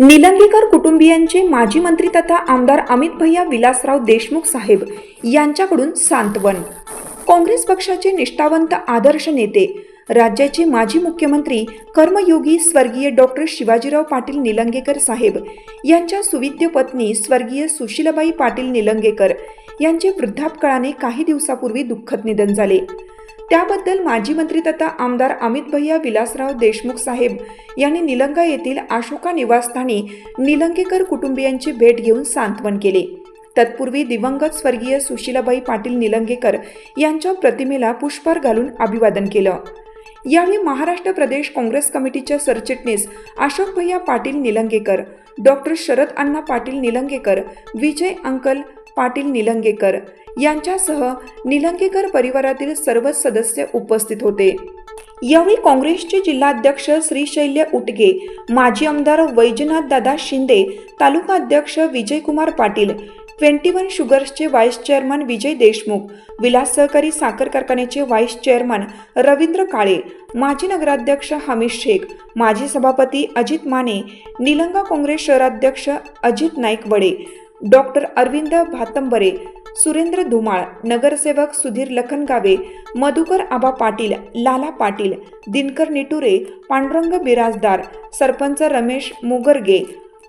निलंगेकर कुटुंबियांचे माजी मंत्री तथा आमदार अमित भैया विलासराव देशमुख साहेब यांच्याकडून सांत्वन. काँग्रेस पक्षाचे निष्ठावंत आदर्श नेते राज्याचे माजी मुख्यमंत्री कर्मयोगी स्वर्गीय डॉक्टर शिवाजीराव पाटील निलंगेकर साहेब यांच्या सुविद्य पत्नी स्वर्गीय सुशीलाबाई पाटील निलंगेकर यांचे वृद्धापकाळाने काही दिवसापूर्वी दुःखद निधन झाले. त्याबद्दल माजी मंत्री तथा आमदार अमित भैया विलासराव देशमुख साहेब यांनी निलंगा येथील अशोका निवासस्थानी निलंगेकर कुटुंबियांची भेट घेऊन सांत्वन केले. तत्पूर्वी दिवंगत स्वर्गीय सुशीलाबाई पाटील निलंगेकर यांच्या प्रतिमेला पुष्पहार घालून अभिवादन केलं. यावेळी महाराष्ट्र प्रदेश काँग्रेस कमिटीच्या सरचिटणीस अशोक भैया पाटील निलंगेकर डॉक्टर शरद अण्णा पाटील निलंगेकर विजय अंकल पाटील निलंगेकर यांच्यासह निलंगेकर परिवारातील सर्वच सदस्य उपस्थित होते. यावेळी काँग्रेसचे जिल्हाध्यक्ष श्रीशैल्य उटगे माजी आमदार वैजनाथ दादा शिंदे तालुका अध्यक्ष विजयकुमार पाटील ट्वेंटी वन शुगर्सचे व्हाईस चेअरमन विजय देशमुख विलास सहकारी साखर कारखान्याचे व्हाईस चेअरमन रवींद्र काळे माजी नगराध्यक्ष हमीश शेख माजी सभापती अजित माने निलंगा काँग्रेस शहराध्यक्ष अजित नाईक वडे डॉक्टर अरविंद भातंबरे सुरेंद्र धुमाळ नगरसेवक सुधीर लखनगावे मधुकर आबा पाटील लाला पाटील दिनकर निटुरे पांडुरंग बिराजदार सरपंच रमेश मुगरगे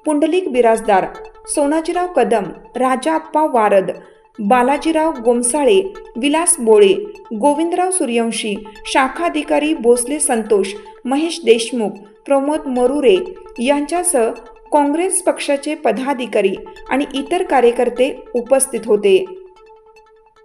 पुंडलिक बिराजदार सोनाजीराव कदम राजाप्पा वारद बालाजीराव गोमसाळे विलास बोळे गोविंदराव सूर्यवंशी शाखाधिकारी भोसले संतोष महेश देशमुख प्रमोद मरुरे यांच्यासह काँग्रेस पक्षाचे पदाधिकारी आणि इतर कार्यकर्ते उपस्थित होते.